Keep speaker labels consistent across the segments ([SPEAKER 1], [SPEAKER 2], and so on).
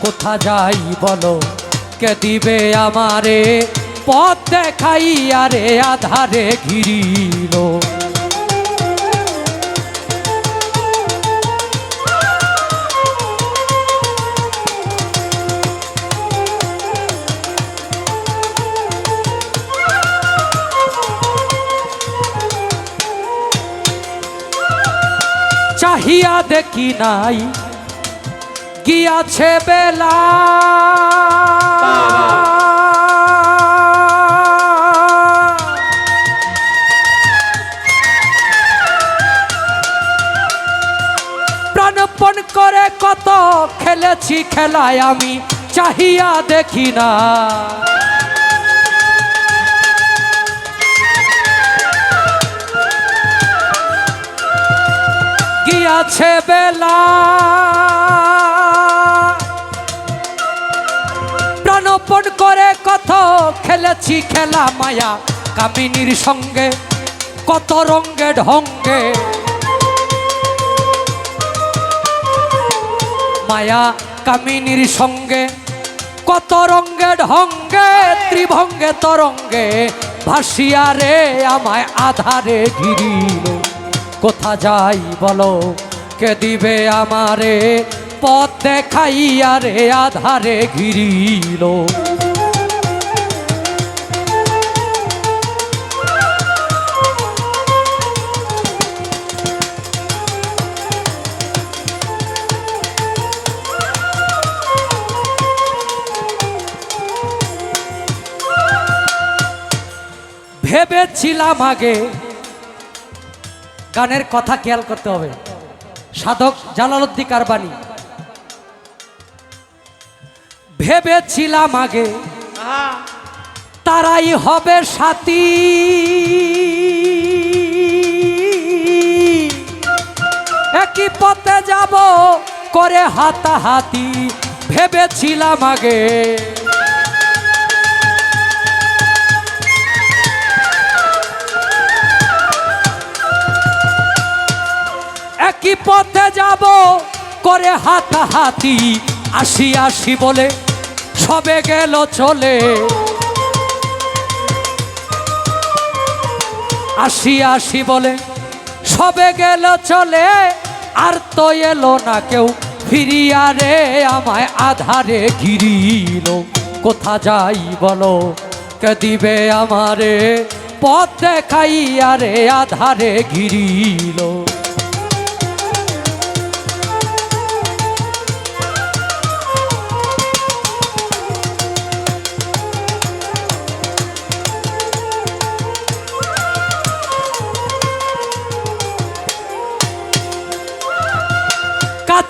[SPEAKER 1] কোথা যাই বলো? কে দিবে আমারে? পথ দেখাইয়া রে আধারে ঘিরিল। চাহিয়া দেখি নাই গিয়াছে বেলা? প্রাণপণ করে কত খেলেছি খেলায় আমি চাহিয়া দেখি না। গিয়াছে বেলা? খেলেছি খেলা মায়া, কামিনীর সঙ্গে, কত রঙ্গে ঢঙ্গে। মায়া, কামিনীর সঙ্গে, কত রঙ্গে ঢঙ্গে, ত্রিভঙ্গে তরঙ্গে, ভাসিয়া রে আমায় আধারে ঘিরিল। কোথা যাই বলো, কে দিবে আমারে? পথ দেখাইয়া রে আধারে ঘিরিল। ভেবেছিলাম আগে গানের কথা খেয়াল করতে হবে। সাধক জালালউদ্দিন কারবানি। ভেবেছিলাম আগে তারাই হবে সাথী। একই পথে যাব করে হাতাহাতি। ভেবেছিলাম আগে করে হাতাহাতি আসি আসি বলে, সবে গেল চলে। আসি আসি বলে, সবে গেল চলে, আর তো এলো না কেউ। ফিরিয়া রে, আমায় আধারে ঘিরিল, কোথা যাই বলো? কে দিবে আমারে? পথ দেখাইয়া রে, আধারে ঘিরিল।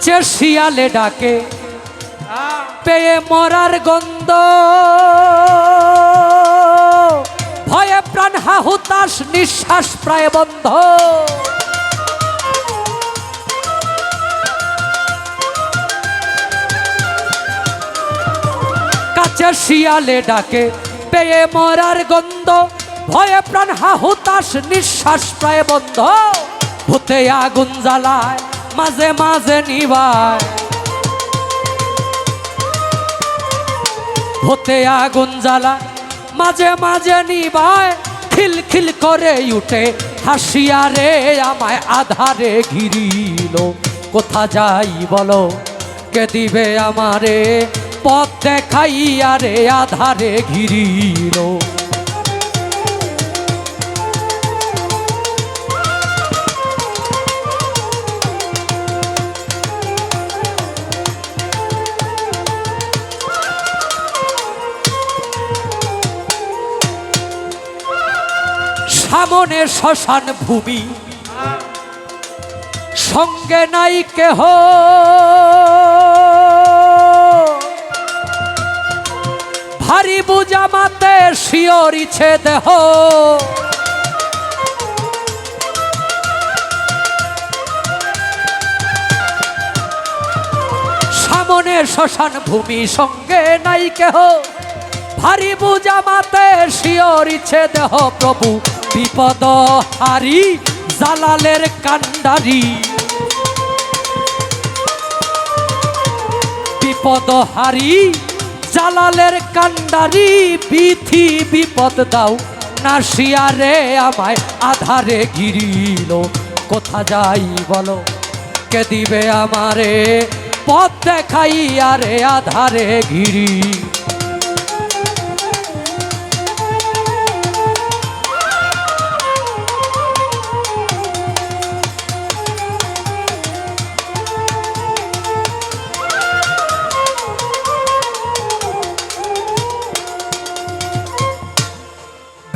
[SPEAKER 1] কাছের শিয়ালে ডাকে, পেয়ে মরার গন্ধ। ভয়ে প্রাণ হাহুতাস নিঃশ্বাস প্রায় বন্ধ। কাছের শিয়ালে ডাকে, পেয়ে মরার গন্ধ। ভয়ে প্রাণ হাহুতাস নিঃশ্বাস প্রায় বন্ধ। ভূতে আগুন জ্বালায় মাঝে মাঝে নিবায় ভূতে আগুন জ্বালা, মাঝে মাঝে নিবায় খিল খিল করে উঠে হাসিয়া রে আমায় আধারে ঘিরিল। কোথা যাই বলো, কে দিবে আমারে? পথ দেখাইয়া রে আধারে ঘিরিল। সামনে শ্মশান ভূমি। সঙ্গে নাই কেহ। ভারী বুঝা মাতে শিওরিছে দেহ। সামনে শ্মশান ভূমি, সঙ্গে নাই কেহ। ভারী বুঝা মাতে শিওরিছে দেহ প্রভু। বিপদ হারি, জালালের কান্ডারি পদহারি জালালের কান্ডারি বিথি বিপদ দাও নাসিয়া রে আমায় আধারে গিরিল কোথা যাই বলো, কে দিবে আমারে? পথ দেখাইয়া রে আধারে ঘিরি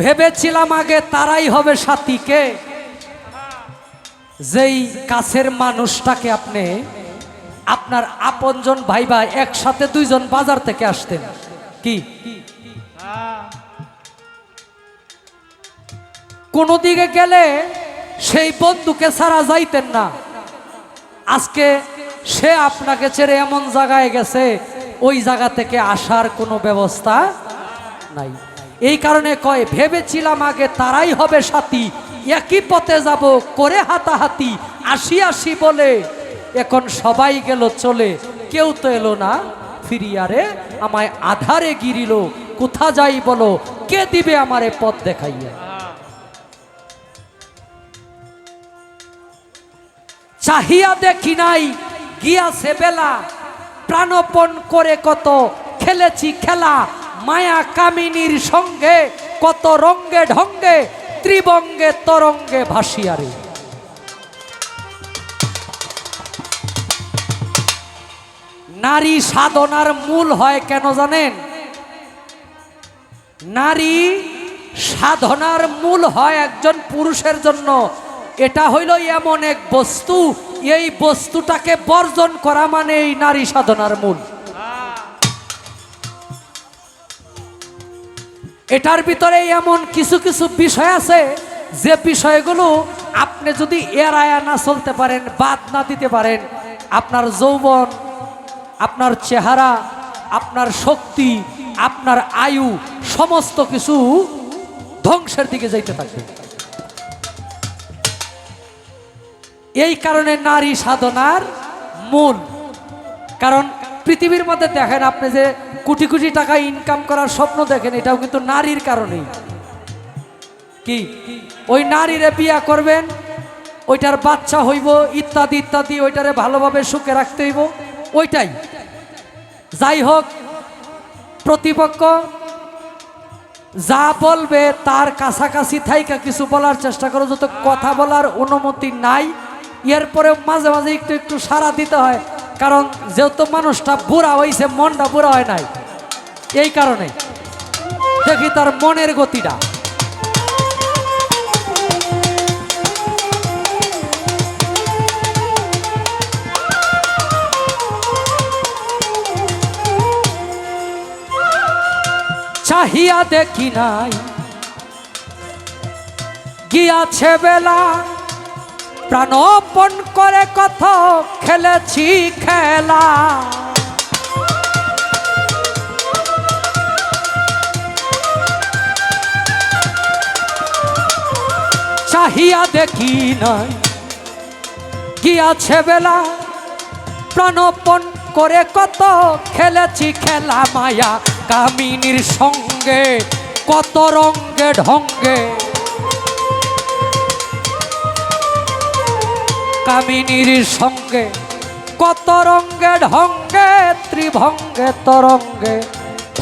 [SPEAKER 1] ভেবেছিলাম আগে তারাই হবে সাথীকে। যেই কাছের মানুষটাকে আপনি, আপনার আপনজন ভাই ভাই একসাথে দুইজন বাজার থেকে আসতেন। কি? কোনো দিকে গেলে সেই বন্ধুকে ছাড়া যাইতেন না। আজকে সে আপনাকে ছেড়ে এমন জায়গায় গেছে, ওই জায়গা থেকে আসার কোনো ব্যবস্থা নাই। এই কারণে কয়, ভেবেছিলাম আগে তারাই হবে সাথী। একই পথে যাব, করে হাতাহাতি, আসি আসি বলে। এখন সবাই গেল চলে। কেউ তো এলো না। ফিরিয়ারে আমায় আধারে গিরিল। কোথা যাই বলো, কে দিবে আমারে পথ দেখাইয়া? চাহিয়া দেখি নাই, গিয়াছে বেলা। প্রাণপণ করে কত, খেলেছি খেলা। মায়া কামিনীর সঙ্গে কত রঙ্গে ঢঙ্গে, ত্রিবঙ্গে তরঙ্গে ভাসিয়ারে নারী সাধনার মূল হয় কেন জানেন? নারী সাধনার মূল হয় একজন পুরুষের জন্য। এটা হইল এমন এক বস্তু, এই বস্তুটাকে বর্জন করা মানে এই নারী সাধনার মূল। এটার ভিতরে এমন কিছু কিছু বিষয় আছে, যে বিষয়গুলো আপনি যদি এড়ায়া না চলতে পারেন, বাদ না দিতে পারেন, আপনার যৌবন, আপনার চেহারা, আপনার শক্তি, আপনার আয়ু, সমস্ত কিছু ধ্বংসের দিকে যাইতে থাকবে। এই কারণে নারী সাধনার মূল কারণ পৃথিবীর মধ্যে দেখেন আপনি যে কোটি কোটি টাকা ইনকাম করার স্বপ্ন দেখেন, এটাও কিন্তু নারীর কারণেই। কি? ওই নারীরে বিয়া করবেন, ওইটার বাচ্চা হইব, ইত্যাদি ইত্যাদি, ওইটারে ভালোভাবে সুখে রাখতে হইব, ওইটাই। যাই হোক, প্রতিপক্ষ যা বলবে তার কাছাকাছি থাইকা কিছু বলার চেষ্টা করো, যত কথা বলার অনুমতি নাই এরপরে মাঝে মাঝে একটু একটু সাড়া দিতে হয়। কারণ যেহেতু মানুষটা বুড়া হয়েছে মনটা বুড়া হয় নাই। এই কারণে। দেখি তার মনের গতিটা। চাহিয়া দেখি নাই। গিয়াছে বেলা প্রাণপণ করে কত খেলেছি খেলা। চাহিয়া দেখি নাই গিয়াছে বেলা। প্রাণপণ করে কত খেলেছি খেলা মায়া, কামিনীর সঙ্গে, কত রঙ্গে ঢঙ্গে। কামিনীর সঙ্গে। কত রঙ্গে ঢঙ্গে, ত্রিভঙ্গে, তরঙ্গে।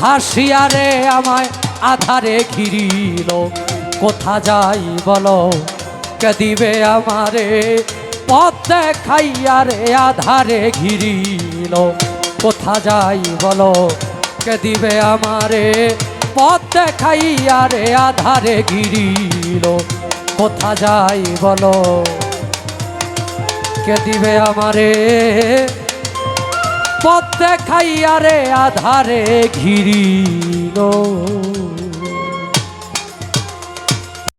[SPEAKER 1] ভাসিয়ারে আমায় আধারে ঘিরিল। কোথা যাই বলো, কে দিবে আমারে? পথ দেখাইয়া রে আধারে ঘিরিল। কোথা যাই বলো, কে দিবে আমারে? পথ দেখাইয়া রে আধারে ঘিরিল। কোথা যাই বলো? কে দিবে আমারে? পথ দেখাইয়া রে আধারে ঘিরিল।